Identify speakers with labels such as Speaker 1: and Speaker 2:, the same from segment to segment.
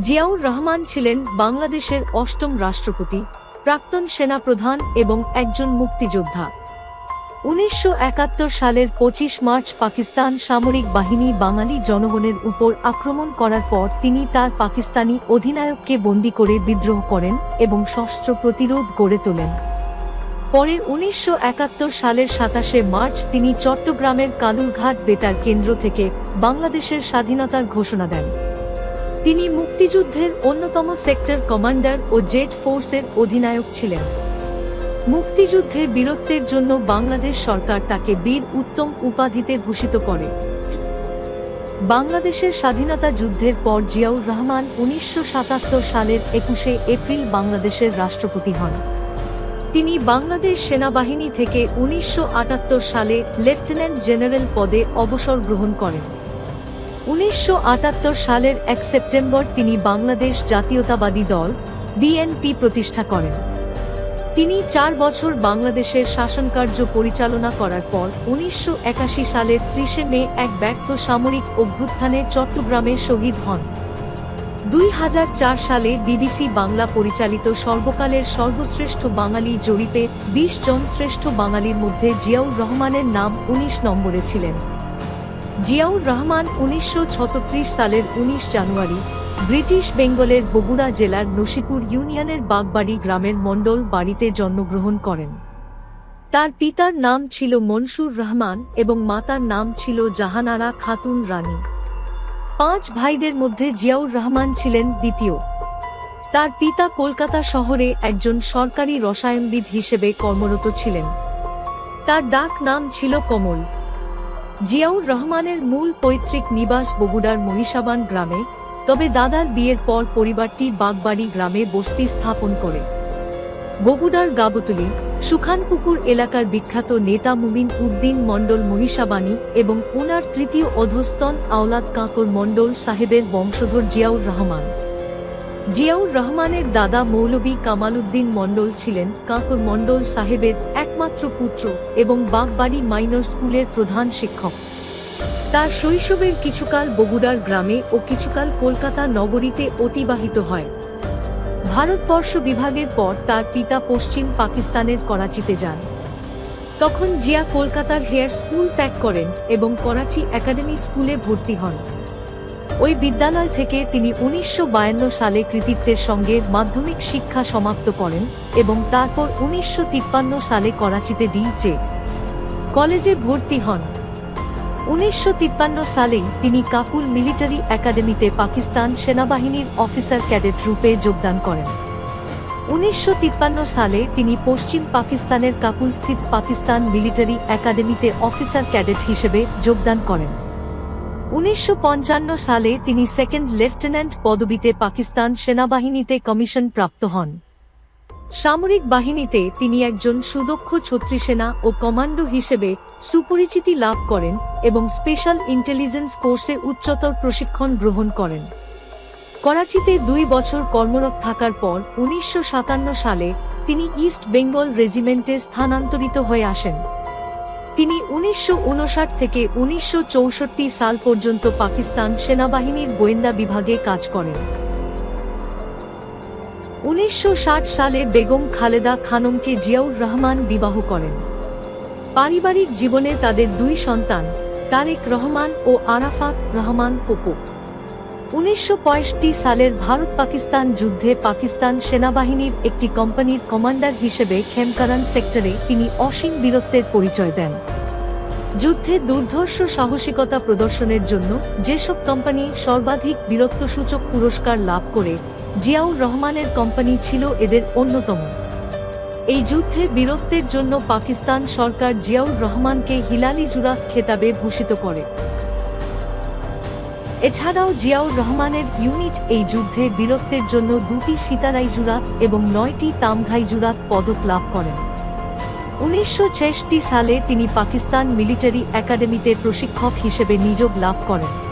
Speaker 1: জিয়াউর রহমান ছিলেন বাংলাদেশের অষ্টম রাষ্ট্রপতি, প্রাক্তন সেনাপ্রধান এবং একজন মুক্তিযোদ্ধা। উনিশশো একাত্তর সালের পঁচিশ মার্চ পাকিস্তান সামরিক বাহিনী বাঙালি জনগণের উপর আক্রমণ করার পর তিনি তার পাকিস্তানি অধিনায়ককে বন্দী করে বিদ্রোহ করেন এবং সশস্ত্র প্রতিরোধ গড়ে তোলেন। পরে উনিশশো একাত্তর সালের সাতাশে মার্চ তিনি চট্টগ্রামের কালুরঘাট বেতার কেন্দ্র থেকে বাংলাদেশের স্বাধীনতার ঘোষণা দেন। তিনি মুক্তিযুদ্ধের অন্যতম সেক্টর কমান্ডার ও জেট ফোর্সের অধিনায়ক ছিলেন। মুক্তিযুদ্ধে বীরত্বের জন্য বাংলাদেশ সরকার তাকে বীর উত্তম উপাধিতে ভূষিত করে। বাংলাদেশের স্বাধীনতা যুদ্ধের পর জিয়াউর রহমান উনিশশো সাতাত্তর সালের একুশে এপ্রিল বাংলাদেশের রাষ্ট্রপতি হন। তিনি বাংলাদেশ সেনাবাহিনী থেকে উনিশশো আটাত্তর সালে লেফটেন্যান্ট জেনারেল পদে অবসর গ্রহণ করেন। উনিশশো আটাত্তর সালের এক সেপ্টেম্বর তিনি বাংলাদেশ জাতীয়তাবাদী দল, বিএনপি প্রতিষ্ঠা করেন। তিনি চার বছর বাংলাদেশের শাসনকার্য পরিচালনা করার পর উনিশশো একাশি সালের ত্রিশে মে এক ব্যর্থ সামরিক অভ্যুত্থানে চট্টগ্রামে শহীদ হন। দুই হাজার চার সালে বিবিসি বাংলা পরিচালিত সর্বকালের সর্বশ্রেষ্ঠ বাঙালি জরিপে বিশ জন শ্রেষ্ঠ বাঙালির মধ্যে জিয়াউর রহমানের নাম ১৯ নম্বরে ছিলেন। জিয়াউর রহমান উনিশশো ছত্রিশ সালের ১৯ জানুয়ারি ব্রিটিশ বেঙ্গলের বগুড়া জেলার নসিপুর ইউনিয়নের বাগবাড়ি গ্রামের মণ্ডল বাড়িতে জন্মগ্রহণ করেন। তার পিতার নাম ছিল মনসুর রহমান এবং মাতার নাম ছিল জাহানারা খাতুন রানী। পাঁচ ভাইদের মধ্যে জিয়াউর রহমান ছিলেন দ্বিতীয়। তার পিতা কলকাতা শহরে একজন সরকারি রসায়নবিদ হিসেবে কর্মরত ছিলেন। তার ডাক নাম ছিল কমল। জিয়াউর রহমানের মূল পৈতৃক নিবাস বগুড়ার মহিষাবান গ্রামে, তবে দাদার বিয়ের পর পরিবারটি বাগবাড়ি গ্রামে বস্তি স্থাপন করে। বগুড়ার গাবতলি, সুখানপুকুর এলাকার বিখ্যাত নেতা মুমিন উদ্দিন মণ্ডল মহিষাবাণী এবং ওনার তৃতীয় অধস্তন আওলাদ কাঁকর মণ্ডল সাহেবের বংশধর জিয়াউর রহমান। জিয়াউর রহমানের দাদা মৌলবী কামালউদ্দিন মণ্ডল ছিলেন কাঁকর মণ্ডল সাহেবের একমাত্র পুত্র এবং বাগবাড়ি মাইনর স্কুলের প্রধান শিক্ষক। তার শৈশবের কিছুকাল বগুড়ার গ্রামে ও কিছুকাল কলকাতা নগরীতে অতিবাহিত হয়। ভারতবর্ষ বিভাগের পর তার পিতা পশ্চিম পাকিস্তানের করাচিতে যান। তখন জিয়া কলকাতার হেয়ার স্কুল ত্যাগ করেন এবং করাচি একাডেমি স্কুলে ভর্তি হন। ওই বিদ্যালয় থেকে তিনি উনিশশো বায়ান্ন সালে কৃতিত্বের সঙ্গে মাধ্যমিক শিক্ষা সমাপ্ত করেন এবং তারপর উনিশশো তিপ্পান্ন সালে করাচিতে ডিজে কলেজে ভর্তি হন। উনিশশো সালেই তিনি কাকুল মিলিটারি একাডেমিতে পাকিস্তান সেনাবাহিনীর অফিসার ক্যাডেট রূপে যোগদান করেন। উনিশশো তিপ্পান্ন সালে তিনি পশ্চিম পাকিস্তানের কাকুলস্থিত পাকিস্তান মিলিটারি একাডেমিতে অফিসার ক্যাডেট হিসেবে যোগদান করেন। উনিশশো পঞ্চান্ন সালে তিনি সেকেন্ড লেফটেন্যান্ট পদবিতে পাকিস্তান সেনাবাহিনীতে কমিশন প্রাপ্ত হন। সামরিক বাহিনীতে তিনি একজন সুদক্ষ ছত্রিসেনা ও কমান্ডো হিসেবে সুপরিচিতি লাভ করেন এবং স্পেশাল ইন্টেলিজেন্স কোর্সে উচ্চতর প্রশিক্ষণ গ্রহণ করেন। করাচিতে দুই বছর কর্মরত থাকার পর উনিশশো সাতান্ন সালে তিনি ইস্ট বেঙ্গল রেজিমেন্টে স্থানান্তরিত হয়ে আসেন। তিনি উনিশশো উনষাট থেকে উনিশশো চৌষট্টি সাল পর্যন্ত পাকিস্তান সেনাবাহিনীর গোয়েন্দা বিভাগে কাজ করেন। উনিশশো ষাট সালে বেগম খালেদা খানমকে জিয়াউর রহমান বিবাহ করেন। পারিবারিক জীবনে তাদের দুই সন্তান, তারেক রহমান ও আরাফাত রহমান পোপো উনিশশো সালের ভারত পাকিস্তান যুদ্ধে পাকিস্তান সেনাবাহিনীর একটি কোম্পানির কমান্ডার হিসেবে খেমকারান সেক্টরে তিনি অসীম বীরত্বের পরিচয় দেন। যুদ্ধে দুর্ধর্ষ সাহসিকতা প্রদর্শনের জন্য যেসব কোম্পানি সর্বাধিক বীরত্বসূচক পুরস্কার লাভ করে জিয়াউর রহমানের কোম্পানি ছিল এদের অন্যতম। এই যুদ্ধে বীরত্বের জন্য পাকিস্তান সরকার জিয়াউর রহমানকে হিলালি জুরাত খেতাবে ভূষিত করে। এছাড়াও জিয়াউর রহমানের ইউনিট এই যুদ্ধে বীরত্বের জন্য দুটি সীতারাই জুরাত এবং নয়টি তামঘাই জুরাত পদক লাভ করেন। উনিশশো সালে তিনি পাকিস্তান মিলিটারি একাডেমিতে প্রশিক্ষক হিসেবে নিযোগ লাভ করেন।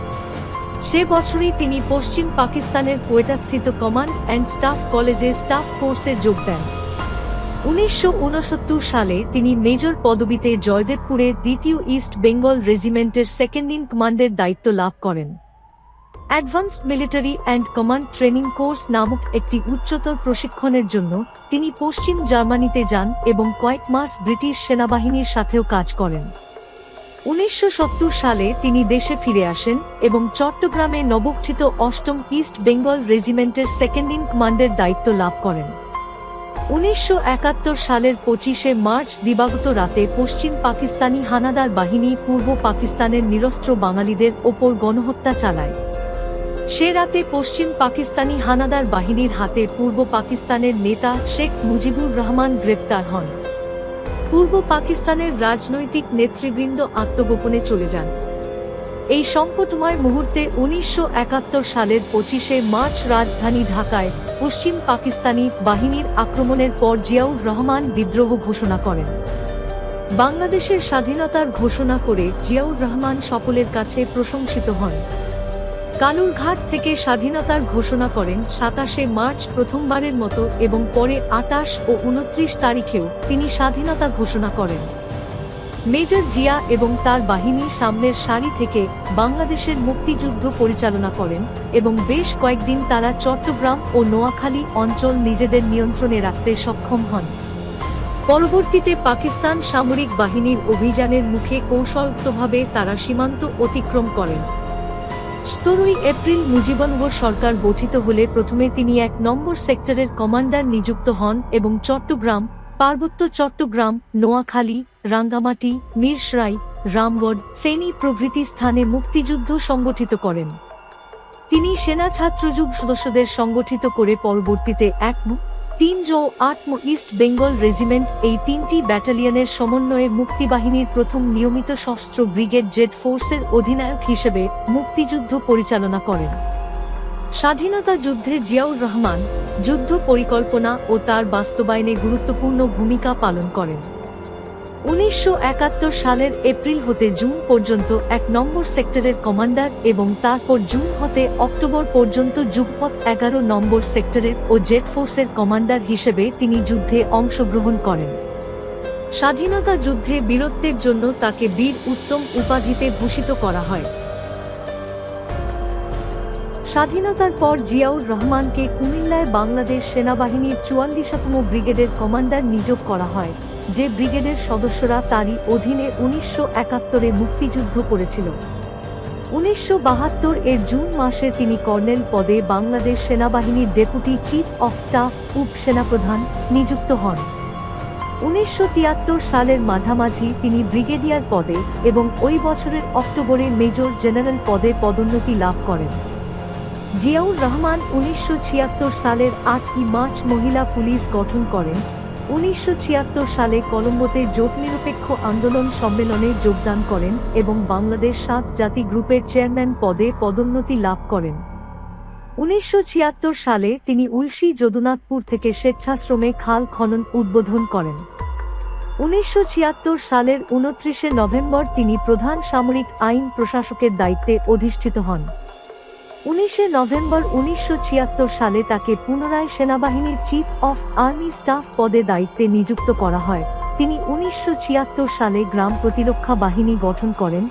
Speaker 1: সে বছরই তিনি পশ্চিম পাকিস্তানের কোয়েটাস্থিত কমান্ড অ্যান্ড স্টাফ কলেজে স্টাফ কোর্সে যোগ দেন। উনিশশো উনসত্তর সালে তিনি মেজর পদবিতে জয়দেবপুরে দ্বিতীয় ইস্ট বেঙ্গল রেজিমেন্টের সেকেন্ড ইন কমান্ডের দায়িত্ব লাভ করেন। Advanced military and command training course নামক একটি উচ্চতর প্রশিক্ষণের জন্য তিনি পশ্চিম জার্মানিতে যান এবং কয়েক মাস ব্রিটিশ সেনাবাহিনীর সাথেও কাজ করেন। উনিশশো সত্তর সালে তিনি দেশে ফিরে আসেন এবং চট্টগ্রামে নবগঠিত অষ্টম ইস্ট বেঙ্গল রেজিমেন্টের সেকেন্ড ইন কমান্ডের দায়িত্ব লাভ করেন। উনিশশো একাত্তর সালের পঁচিশে মার্চ দিবাগত রাতে পশ্চিম পাকিস্তানি হানাদার বাহিনী পূর্ব পাকিস্তানের নিরস্ত্র বাঙালিদের ওপর গণহত্যা চালায়। সে রাতে পশ্চিম পাকিস্তানি হানাদার বাহিনীর হাতে পূর্ব পাকিস্তানের নেতা শেখ মুজিবুর রহমান গ্রেপ্তার হন। পূর্ব পাকিস্তানের রাজনৈতিক নেতৃবৃন্দ আত্মগোপনে চলে যান। এই সংকটময় মুহূর্তে উনিশশো একাত্তর সালের পঁচিশে মার্চ রাজধানী ঢাকায় পশ্চিম পাকিস্তানি বাহিনীর আক্রমণের পর জিয়াউর রহমান বিদ্রোহ ঘোষণা করেন। বাংলাদেশের স্বাধীনতার ঘোষণা করে জিয়াউর রহমান সকলের কাছে প্রশংসিত হন। কালুরঘাট থেকে স্বাধীনতার ঘোষণা করেন সাতাশে মার্চ প্রথমবারের মতো এবং পরে আটাশ ও উনত্রিশ তারিখেও তিনি স্বাধীনতা ঘোষণা করেন। মেজর জিয়া এবং তার বাহিনী সামনের সারি থেকে বাংলাদেশের মুক্তিযুদ্ধ পরিচালনা করেন এবং বেশ কয়েকদিন তারা চট্টগ্রাম ও নোয়াখালী অঞ্চল নিজেদের নিয়ন্ত্রণে রাখতে সক্ষম হন। পরবর্তীতে পাকিস্তান সামরিক বাহিনীর অভিযানের মুখে কৌশলগতভাবে তারা সীমান্ত অতিক্রম করেন। সতেরোই এপ্রিল মুজিবনগর সরকার গঠিত হলে প্রথমে তিনি এক নম্বর সেক্টরের কমান্ডার নিযুক্ত হন এবং চট্টগ্রাম, পার্বত্য চট্টগ্রাম, নোয়াখালী, রাঙ্গামাটি, মিরসরাই, রামগড়, ফেনী প্রভৃতি স্থানে মুক্তিযুদ্ধ সংগঠিত করেন। তিনি সেনা ছাত্রযুগ সদস্যদের সংগঠিত করে পরবর্তীতে এক তিন জো আটম ইস্ট বেঙ্গল রেজিমেন্ট এই তিনটি ব্যাটালিয়নের সমন্বয়ে মুক্তিবাহিনীর প্রথম নিয়মিত শস্ত্র ব্রিগেড জেড ফোর্সের অধিনায়ক হিসেবে মুক্তিযুদ্ধ পরিচালনা করেন। স্বাধীনতা যুদ্ধে জিয়াউর রহমান যুদ্ধ পরিকল্পনা ও তার বাস্তবায়নে গুরুত্বপূর্ণ ভূমিকা পালন করেন। উনিশশো একাত্তর সালের এপ্রিল হতে জুন পর্যন্ত এক নম্বর সেক্টরের কমান্ডার এবং তারপর জুন হতে অক্টোবর পর্যন্ত যুগপথ এগারো নম্বর সেক্টরের ও জেট ফোর্সের কমান্ডার হিসেবে তিনি যুদ্ধে অংশগ্রহণ করেন। স্বাধীনতা যুদ্ধে বীরত্বের জন্য তাকে বীর উত্তম উপাধিতে ভূষিত করা হয়। স্বাধীনতার পর জিয়াউর রহমানকে কুমিল্লায় বাংলাদেশ সেনাবাহিনীর চুয়াল্লিশতম ব্রিগেডের কমান্ডার নিয়োগ করা হয়। যে ব্রিগেডের সদস্যরা তারই অধীনে উনিশশো একাত্তরে মুক্তিযুদ্ধ করেছিল। উনিশশো বাহাত্তর এর জুন মাসে তিনি কর্নেল পদে বাংলাদেশ সেনাবাহিনীর ডেপুটি চিফ অফ স্টাফ উপ সেনাপ্রধান নিযুক্ত হন। উনিশশো তিয়াত্তর সালের মাঝামাঝি তিনি ব্রিগেডিয়ার পদে এবং ওই বছরের অক্টোবরে মেজর জেনারেল পদে পদোন্নতি লাভ করেন। জিয়াউর রহমান উনিশশো ছিয়াত্তর সালের আটই মার্চ মহিলা পুলিশ গঠন করেন উনিশশো ছিয়াত্তর সালে কলম্বোতে জোটনিরপেক্ষ আন্দোলন সম্মেলনে যোগদান করেন এবং বাংলাদেশ সাত জাতি গ্রুপের চেয়ারম্যান পদে পদোন্নতি লাভ করেন। উনিশশো ছিয়াত্তর সালে তিনি উলসি যদুনাথপুর থেকে স্বেচ্ছাশ্রমে খাল খনন উদ্বোধন করেন। উনিশশো ছিয়াত্তর সালের উনত্রিশে নভেম্বর তিনি প্রধান সামরিক আইন প্রশাসকের দায়িত্বে অধিষ্ঠিত হন। উনিশে নভেম্বর উনিশশো ছিয়াত্তর সালে তাকে পুনরায় সেনাবাহিনীর চিফ অফ আর্মি স্টাফ পদে দায়িত্বে নিযুক্ত করা হয়। তিনি উনিশশো ছিয়াত্তর সালে গ্রাম প্রতিরক্ষা বাহিনী গঠন করেন,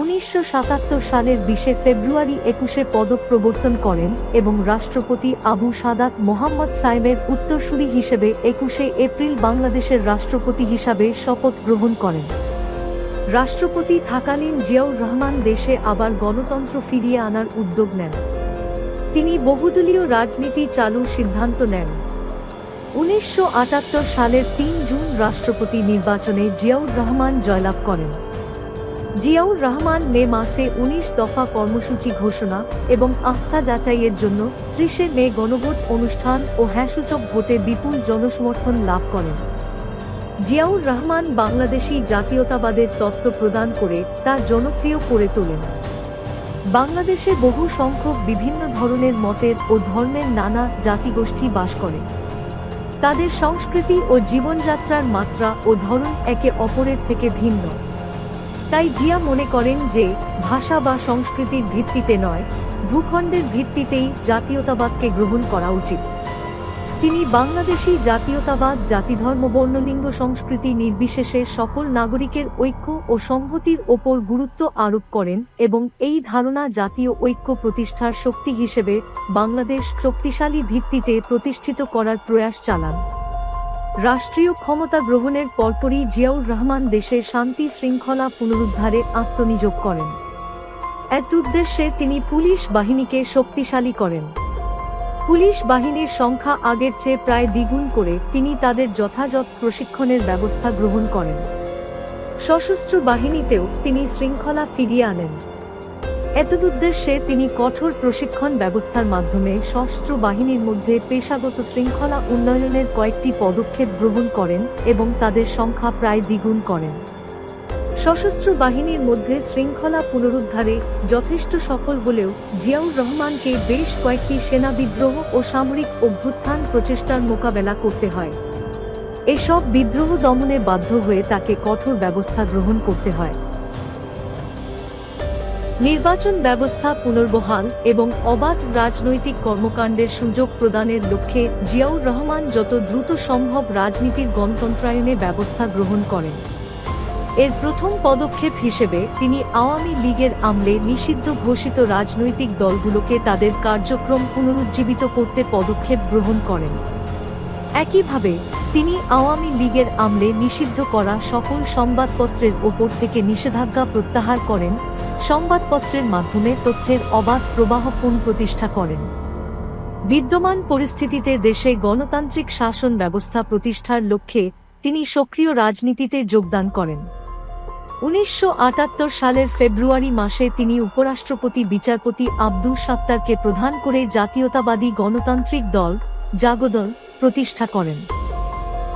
Speaker 1: উনিশশো সাতাত্তর সালের বিশে ফেব্রুয়ারি একুশে পদক প্রবর্তন করেন এবং রাষ্ট্রপতি আবু সাদাত মোহাম্মদ সাইমের উত্তরসূরি হিসেবে একুশে এপ্রিল বাংলাদেশের রাষ্ট্রপতি হিসাবে শপথ গ্রহণ করেন। রাষ্ট্রপতি থাকালীন জিয়াউর রহমান দেশে আবার গণতন্ত্র ফিরিয়ে আনার উদ্যোগ নেন। তিনি বহুদলীয় রাজনীতি চালুর সিদ্ধান্ত নেন। উনিশশো আটাত্তর সালের তিন জুন রাষ্ট্রপতি নির্বাচনে জিয়াউর রহমান জয়লাভ করেন। জিয়াউর রহমান মে মাসে উনিশ দফা কর্মসূচি ঘোষণা এবং আস্থা যাচাইয়ের জন্য ত্রিশে মে গণভোট অনুষ্ঠান ও হ্যাঁসূচক ভোটে বিপুল জনসমর্থন লাভ করেন। জিয়াউর রহমান বাংলাদেশি জাতীয়তাবাদের তত্ত্ব প্রদান করে তা জনপ্রিয় করে তোলেন। বাংলাদেশে বহু সংখ্যক বিভিন্ন ধরনের মতের ও ধর্মের নানা জাতিগোষ্ঠী বাস করে। তাদের সংস্কৃতি ও জীবনযাত্রার মাত্রা ও ধরন একে অপরের থেকে ভিন্ন। তাই জিয়া মনে করেন যে, ভাষা বা সংস্কৃতির ভিত্তিতে নয়, ভূখণ্ডের ভিত্তিতেই জাতীয়তাবাদকে গ্রহণ করা উচিত। তিনি বাংলাদেশী জাতীয়তাবাদ, জাতিধর্ম বর্ণলিঙ্গ সংস্কৃতি নির্বিশেষে সকল নাগরিকের ঐক্য ও সংহতির ওপর গুরুত্ব আরোপ করেন এবং এই ধারণা জাতীয় ঐক্য প্রতিষ্ঠার শক্তি হিসেবে বাংলাদেশ শক্তিশালী ভিত্তিতে প্রতিষ্ঠিত করার প্রয়াস চালান। রাষ্ট্রীয় ক্ষমতা গ্রহণের পরপরই জিয়াউর রহমান দেশে শান্তি শৃঙ্খলা পুনরুদ্ধারে আত্মনিয়োগ করেন। এত উদ্দেশ্যে তিনি পুলিশ বাহিনীকে শক্তিশালী করেন। পুলিশ বাহিনীর সংখ্যা আগের চেয়ে প্রায় দ্বিগুণ করে তিনি তাদের যথাযথ প্রশিক্ষণের ব্যবস্থা গ্রহণ করেন। সশস্ত্র বাহিনীতেও তিনি শৃঙ্খলা ফিরিয়ে আনেন। এতদুদ্দেশ্যে তিনি কঠোর প্রশিক্ষণ ব্যবস্থার মাধ্যমে সশস্ত্র বাহিনীর মধ্যে পেশাগত শৃঙ্খলা উন্নয়নের কয়েকটি পদক্ষেপ গ্রহণ করেন এবং তাদের সংখ্যা প্রায় দ্বিগুণ করেন। সশস্ত্র বাহিনীর মধ্যে শৃঙ্খলা পুনরুদ্ধারে যথেষ্ট সফল হলেও জিয়াউর রহমানকে বেশ কয়েকটি সেনা বিদ্রোহ ও সামরিক অভ্যুত্থান প্রচেষ্টার মোকাবেলা করতে হয়। এসব বিদ্রোহ দমনে বাধ্য হয়ে তাকে কঠোর ব্যবস্থা গ্রহণ করতে হয়। নির্বাচন ব্যবস্থা পুনর্বহাল এবং অবাধ রাজনৈতিক কর্মকাণ্ডের সুযোগ প্রদানের লক্ষ্যে জিয়াউর রহমান যত দ্রুত সম্ভব রাজনীতির গণতন্ত্রায়নে ব্যবস্থা গ্রহণ করেন। এর প্রথম পদক্ষেপ হিসেবে তিনি আওয়ামী লীগের আমলে নিষিদ্ধ ঘোষিত রাজনৈতিক দলগুলোকে তাদের কার্যক্রম পুনরুজ্জীবিত করতে পদক্ষেপ গ্রহণ করেন। একইভাবে, তিনি আওয়ামী লীগের আমলে নিষিদ্ধ করা সকল সংবাদপত্রের ওপর থেকে নিষেধাজ্ঞা প্রত্যাহার করেন, সংবাদপত্রের মাধ্যমে তথ্যের অবাধ প্রবাহ পুনঃপ্রতিষ্ঠা করেন। বিদ্যমান পরিস্থিতিতে দেশে গণতান্ত্রিক শাসন ব্যবস্থা প্রতিষ্ঠার লক্ষ্যে তিনি সক্রিয় রাজনীতিতে যোগদান করেন। উনিশশো আটাত্তর সালের ফেব্রুয়ারি মাসে তিনি উপরাষ্ট্রপতি বিচারপতি আব্দুল সাত্তারকে প্রধান করে জাতীয়তাবাদী গণতান্ত্রিক দল, জাগদল, প্রতিষ্ঠা করেন।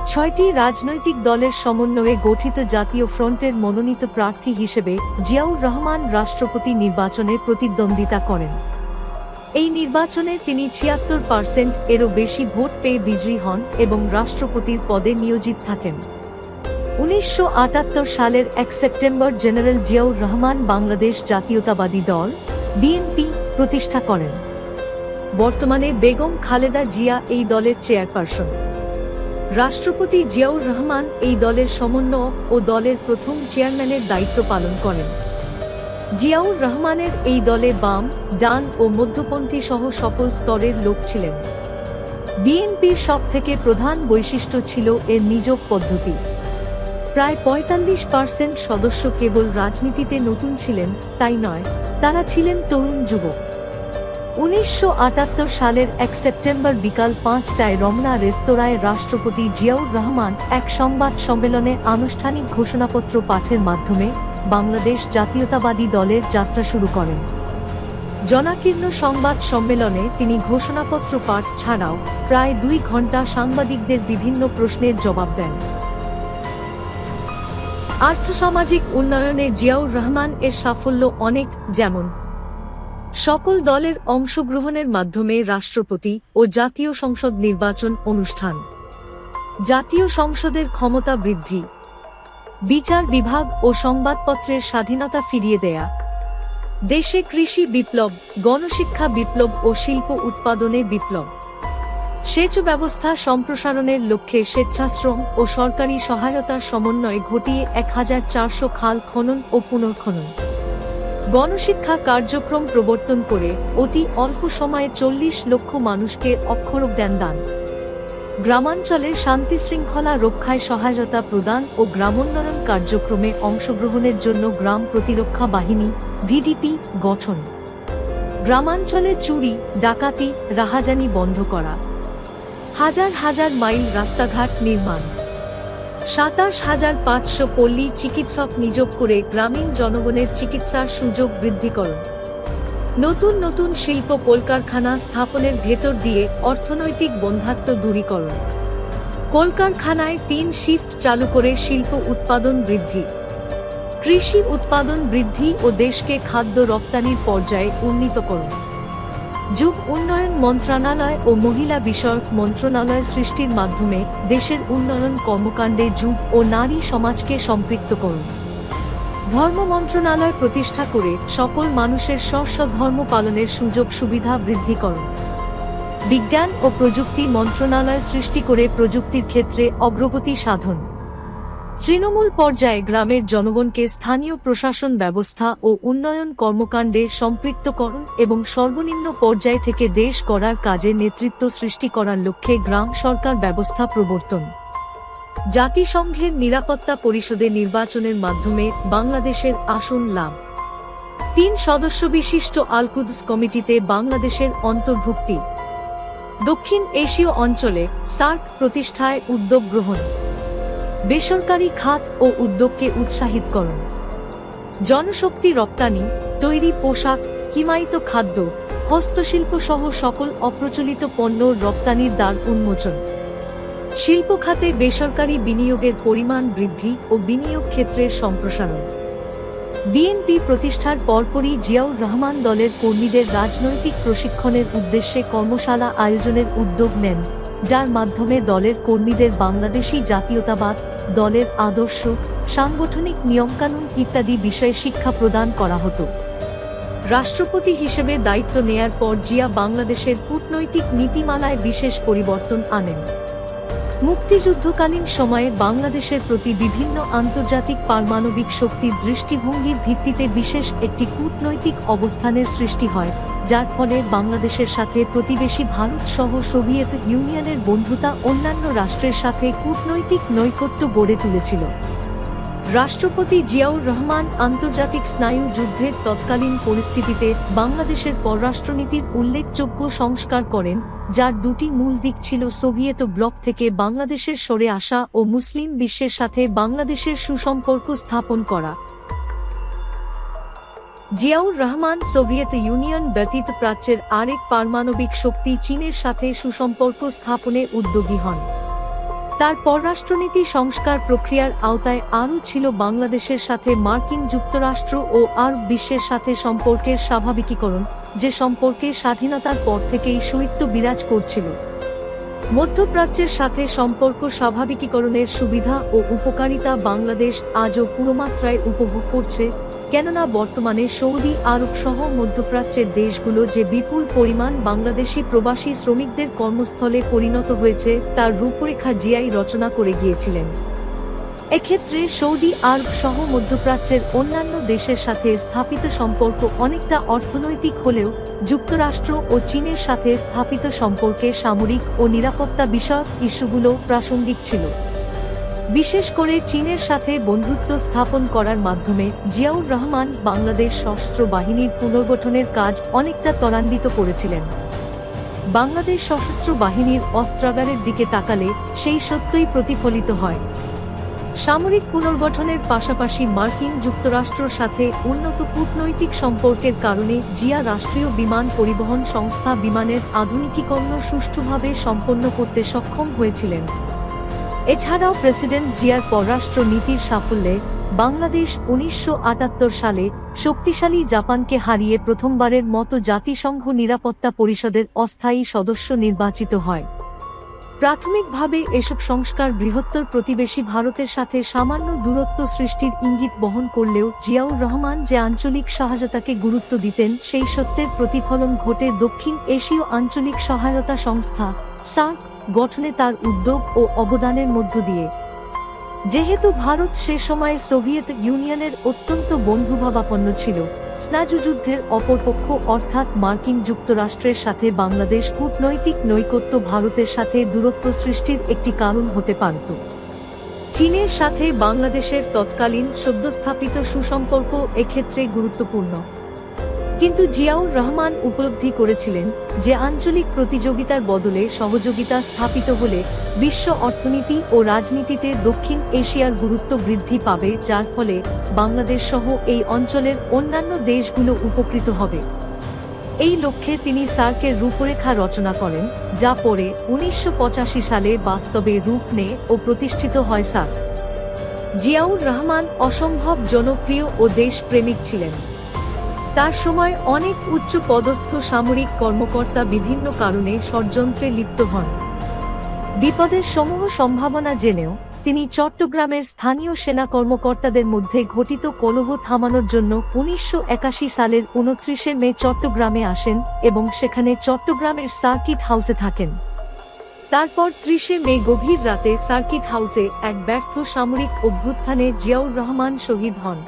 Speaker 1: ছয়টি রাজনৈতিক দলের সমন্বয়ে গঠিত জাতীয় ফ্রন্টের মনোনীত প্রার্থী হিসেবে জিয়াউর রহমান রাষ্ট্রপতি নির্বাচনে প্রতিদ্বন্দ্বিতা করেন। এই নির্বাচনে তিনি ছিয়াত্তর পার্সেন্ট এরও বেশি ভোট পেয়ে বিজয়ী হন এবং রাষ্ট্রপতির পদে নিয়োজিত থাকেন। উনিশশো আটাত্তর সালের এক সেপ্টেম্বর জেনারেল জিয়াউর রহমান বাংলাদেশ জাতীয়তাবাদী দল, বিএনপি, প্রতিষ্ঠা করেন। বর্তমানে বেগম খালেদা জিয়া এই দলের চেয়ারপারসন। রাষ্ট্রপতি জিয়াউর রহমান এই দলের সমন্বয়ক ও দলের প্রথম চেয়ারম্যানের দায়িত্ব পালন করেন। জিয়াউর রহমানের এই দলে বাম, ডান ও মধ্যপন্থী সহ সকল স্তরের লোক ছিলেন। বিএনপির সব থেকে প্রধান বৈশিষ্ট্য ছিল এর নিযোগ পদ্ধতি। প্রায় পঁয়তাল্লিশ পার্সেন্ট সদস্য কেবল রাজনীতিতে নতুন ছিলেন, তাই নয়, তারা ছিলেন তরুণ যুবক। উনিশশো আটাত্তর সালের এক সেপ্টেম্বর বিকাল পাঁচটায় রমনা রেস্তোরাঁয় রাষ্ট্রপতি জিয়াউর রহমান এক সংবাদ সম্মেলনে আনুষ্ঠানিক ঘোষণাপত্র পাঠের মাধ্যমে বাংলাদেশ জাতীয়তাবাদী দলের যাত্রা শুরু করেন। জনাকীর্ণ সংবাদ সম্মেলনে তিনি ঘোষণাপত্র পাঠ ছাড়াও প্রায় দুই ঘণ্টা সাংবাদিকদের বিভিন্ন প্রশ্নের জবাব দেন। আর্থসামাজিক উন্নয়নে জিয়াউর রহমান এর সাফল্য অনেক যেমন। সকল দলের অংশগ্রহণের মাধ্যমে রাষ্ট্রপতি ও জাতীয় সংসদ নির্বাচন অনুষ্ঠান। জাতীয় সংসদের ক্ষমতা বৃদ্ধি। বিচার বিভাগ ও সংবাদপত্রের স্বাধীনতা ফিরিয়ে দেয়া। দেশে কৃষি বিপ্লব, গণশিক্ষা বিপ্লব ও শিল্প উৎপাদনে বিপ্লব। সেচ ব্যবস্থা সম্প্রসারণের লক্ষ্যে স্বেচ্ছাশ্রম ও সরকারি সহায়তার সমন্বয় ঘটিয়ে এক হাজার চারশো খাল খনন ও পুনর্খনন। গণশিক্ষা কার্যক্রম প্রবর্তন করে অতি অল্প সময়ে চল্লিশ লক্ষ মানুষকে অক্ষরজ্ঞান দান। গ্রামাঞ্চলে শান্তি শৃঙ্খলা রক্ষায় সহায়তা প্রদান ও গ্রামোন্নয়ন কার্যক্রমে অংশগ্রহণের জন্য গ্রাম প্রতিরক্ষা বাহিনী, ভিডিপি, গঠন। গ্রামাঞ্চলে চুরি, ডাকাতি, রাহাজানি বন্ধ করা। হাজার হাজার মাইল রাস্তাঘাট নির্মাণ। সাতাশ হাজার পাঁচশো পল্লী চিকিৎসক নিয়োগ করে গ্রামীণ জনগণের চিকিৎসার সুযোগ বৃদ্ধি বৃদ্ধিকরণ। নতুন নতুন শিল্প কলকারখানা স্থাপনের ভেতর দিয়ে অর্থনৈতিক বন্ধাত্ম দূরীকরণ। কলকারখানায় তিন শিফট চালু করে শিল্প উৎপাদন বৃদ্ধি। কৃষি উৎপাদন বৃদ্ধি ও দেশকে খাদ্য রপ্তানির পর্যায়ে উন্নীতকরণ। যুব উন্নয়ন মন্ত্রণালয় ও মহিলা বিষয়ক মন্ত্রণালয় সৃষ্টির মাধ্যমে দেশের উন্নয়ন কর্মকাণ্ডে যুব ও নারী সমাজকে সম্পৃক্ত করুন। ধর্ম মন্ত্রণালয় প্রতিষ্ঠা করে সকল মানুষের স্ব ধর্ম পালনের সুযোগ সুবিধা বৃদ্ধি করুন। বিজ্ঞান ও প্রযুক্তি মন্ত্রণালয় সৃষ্টি করে প্রযুক্তির ক্ষেত্রে অগ্রগতি সাধন। তৃণমূল পর্যায়ে গ্রামের জনগণকে স্থানীয় প্রশাসন ব্যবস্থা ও উন্নয়ন কর্মকাণ্ডে সম্পৃক্তকরণ এবং সর্বনিম্ন পর্যায় থেকে দেশ গড়ার কাজে নেতৃত্ব সৃষ্টি করার লক্ষ্যে গ্রাম সরকার ব্যবস্থা প্রবর্তন। জাতিসংঘের নিরাপত্তা পরিষদে নির্বাচনের মাধ্যমে বাংলাদেশের আসন লাভ। তিন সদস্য বিশিষ্ট আলকুদস কমিটিতে বাংলাদেশের অন্তর্ভুক্তি। দক্ষিণ এশীয় অঞ্চলে সার্ক প্রতিষ্ঠায় উদ্যোগ গ্রহণ। বেসরকারি খাত ও উদ্যোগকে উৎসাহিতকরণ। জনশক্তি রপ্তানি, তৈরি পোশাক, হিমায়িত খাদ্য, হস্তশিল্প সহ সকল অপ্রচলিত পণ্য রপ্তানির দ্বার উন্মোচন। শিল্প খাতে বেসরকারি বিনিয়োগের পরিমাণ বৃদ্ধি ও বিনিয়োগ ক্ষেত্রের সম্প্রসারণ। বিএনপি প্রতিষ্ঠার পরপরই জিয়াউর রহমান দলের কর্মীদের রাজনৈতিক প্রশিক্ষণের উদ্দেশ্যে কর্মশালা আয়োজনের উদ্যোগ নেন যার মাধ্যমে দলের কর্মীদের বাংলাদেশি জাতীয়তাবাদ, দলের আদর্শ, সাংগঠনিক নিয়মকানুন ইত্যাদি বিষয়ে শিক্ষা প্রদান করা হতো। রাষ্ট্রপতি হিসেবে দায়িত্ব নেয়ার পর জিয়া বাংলাদেশের কূটনৈতিক নীতিমালায় বিশেষ পরিবর্তন আনেন। মুক্তিযুদ্ধকালীন সময়ে বাংলাদেশের প্রতি বিভিন্ন আন্তর্জাতিক পারমাণবিক শক্তির দৃষ্টিভঙ্গির ভিত্তিতে বিশেষ একটি কূটনৈতিক অবস্থানের সৃষ্টি হয়। যার ফলে বাংলাদেশের সাথে প্রতিবেশী ভারত সহ সোভিয়েত ইউনিয়নের বন্ধুতা অন্যান্য রাষ্ট্রের সাথে কূটনৈতিক নৈকট্য গড়ে তুলেছিল। রাষ্ট্রপতি জিয়াউর রহমান আন্তর্জাতিক স্নায়ু যুদ্ধের তৎকালীন পরিস্থিতিতে বাংলাদেশের পররাষ্ট্রনীতির উল্লেখযোগ্য সংস্কার করেন, যার দুটি মূল দিক ছিল সোভিয়েত ব্লক থেকে বাংলাদেশের সরে আসা ও মুসলিম বিশ্বের সাথে বাংলাদেশের সুসম্পর্ক স্থাপন করা। জিয়াউর রহমান সোভিয়েত ইউনিয়ন ব্যতীত প্রাচ্যের আরেক পারমাণবিক শক্তি চীনের সাথে সুসম্পর্ক স্থাপনে উদ্যোগী হন। তার পররাষ্ট্রনীতি সংস্কার প্রক্রিয়ার আওতায় আরও ছিল বাংলাদেশের সাথে মার্কিন যুক্তরাষ্ট্র ও আরব বিশ্বের সাথে সম্পর্কের স্বাভাবিকীকরণ, যে সম্পর্কে স্বাধীনতার পর থেকেই সুইত্ব বিরাজ করছিল। মধ্যপ্রাচ্যের সাথে সম্পর্ক স্বাভাবিকীকরণের সুবিধা ও উপকারিতা বাংলাদেশ আজও পুরোমাত্রায় উপভোগ করছে কেননা বর্তমানে সৌদি আরব সহ মধ্যপ্রাচ্যের দেশগুলো যে বিপুল পরিমাণ বাংলাদেশি প্রবাসী শ্রমিকদের কর্মস্থলে পরিণত হয়েছে, তার রূপরেখা জিয়াই রচনা করে গিয়েছিলেন। এক্ষেত্রে সৌদি আরব সহ মধ্যপ্রাচ্যের অন্যান্য দেশের সাথে স্থাপিত সম্পর্ক অনেকটা অর্থনৈতিক হলেও যুক্তরাষ্ট্র ও চীনের সাথে স্থাপিত সম্পর্কে সামরিক ও নিরাপত্তা বিষয়ক ইস্যুগুলো প্রাসঙ্গিক ছিল। বিশেষ করে চীনের সাথে বন্ধুত্ব স্থাপন করার মাধ্যমে জিয়াউর রহমান বাংলাদেশ সশস্ত্র বাহিনীর পুনর্গঠনের কাজ অনেকটা ত্বরান্বিত করেছিলেন। বাংলাদেশ সশস্ত্র বাহিনীর অস্ত্রাগারের দিকে তাকালে সেই সত্যই প্রতিফলিত হয়। সামরিক পুনর্গঠনের পাশাপাশি মার্কিন যুক্তরাষ্ট্রের সাথে উন্নত কূটনৈতিক সম্পর্কের কারণে জিয়া রাষ্ট্রীয় বিমান পরিবহন সংস্থা বিমানের আধুনিকীকরণ সুষ্ঠুভাবে সম্পন্ন করতে সক্ষম হয়েছিলেন। এছাড়াও প্রেসিডেন্ট জিয়ার পররাষ্ট্র নীতির সাফল্যে বাংলাদেশ উনিশশো আটাত্তর সালে শক্তিশালী জাপানকে হারিয়ে প্রথমবারের মতো জাতিসংঘ নিরাপত্তা পরিষদের অস্থায়ী সদস্য নির্বাচিত হয়। প্রাথমিকভাবে এসব সংস্কার বৃহত্তর প্রতিবেশী ভারতের সাথে সামান্য দূরত্ব সৃষ্টির ইঙ্গিত বহন করলেও জিয়াউর রহমান যে আঞ্চলিক সহায়তাকে গুরুত্ব দিতেন সেই সত্যের প্রতিফলন ঘটে দক্ষিণ এশীয় আঞ্চলিক সহায়তা সংস্থা সার্ক গঠনে তার উদ্যোগ ও অবদানের মধ্য দিয়ে। যেহেতু ভারত সে সময়ে সোভিয়েত ইউনিয়নের অত্যন্ত বন্ধুভাবাপন্ন ছিল স্নাজু যুদ্ধের অপরপক্ষ অর্থাৎ মার্কিন যুক্তরাষ্ট্রের সাথে বাংলাদেশ কূটনৈতিক নৈকট্য ভারতের সাথে দূরত্ব সৃষ্টির একটি কারণ হতে পারত। চীনের সাথে বাংলাদেশের তৎকালীন সদ্যস্থাপিত সুসম্পর্ক এক্ষেত্রে গুরুত্বপূর্ণ। কিন্তু জিয়াউর রহমান উপলব্ধি করেছিলেন যে আঞ্চলিক প্রতিযোগিতার বদলে সহযোগিতা স্থাপিত হলে বিশ্ব অর্থনীতি ও রাজনীতিতে দক্ষিণ এশিয়ার গুরুত্ব বৃদ্ধি পাবে, যার ফলে বাংলাদেশ সহ এই অঞ্চলের অন্যান্য দেশগুলো উপকৃত হবে। এই লক্ষ্যে তিনি সার্কের রূপরেখা রচনা করেন, যা পরে উনিশশো পঁচাশি সালে বাস্তবে রূপ নেয় ও প্রতিষ্ঠিত হয় সার্ক জিয়াউর রহমান অসম্ভব জনপ্রিয় ও দেশপ্রেমিক ছিলেন। তার সময় অনেক উচ্চ পদস্থ সামরিক কর্মকর্তা বিভিন্ন কারণে ষড়যন্ত্রে লিপ্ত হন। বিপদের সমূহ সম্ভাবনা জেনেও তিনি চট্টগ্রামের স্থানীয় সেনা কর্মকর্তাদের মধ্যে ঘটিত কলহ থামানোর জন্য উনিশশো একাশি সালের উনত্রিশে মে চট্টগ্রামে আসেন এবং সেখানে চট্টগ্রামের সার্কিট হাউসে থাকেন। তারপর ত্রিশে মে গভীর রাতে সার্কিট হাউসে এক ব্যর্থ সামরিক অভ্যুত্থানে জিয়াউর রহমান শহীদ হন।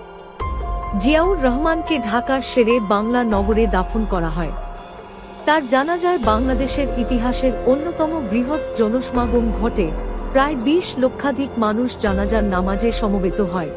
Speaker 1: জিয়াউর রহমানকে ঢাকার সেরে বাংলা নগরে দাফন করা হয়। তার জানাজায় বাংলাদেশের ইতিহাসের অন্যতম বৃহৎ জনসমাগম ঘটে। প্রায় বিশ লক্ষাধিক মানুষ জানাজার নামাজে সমবেত হয়।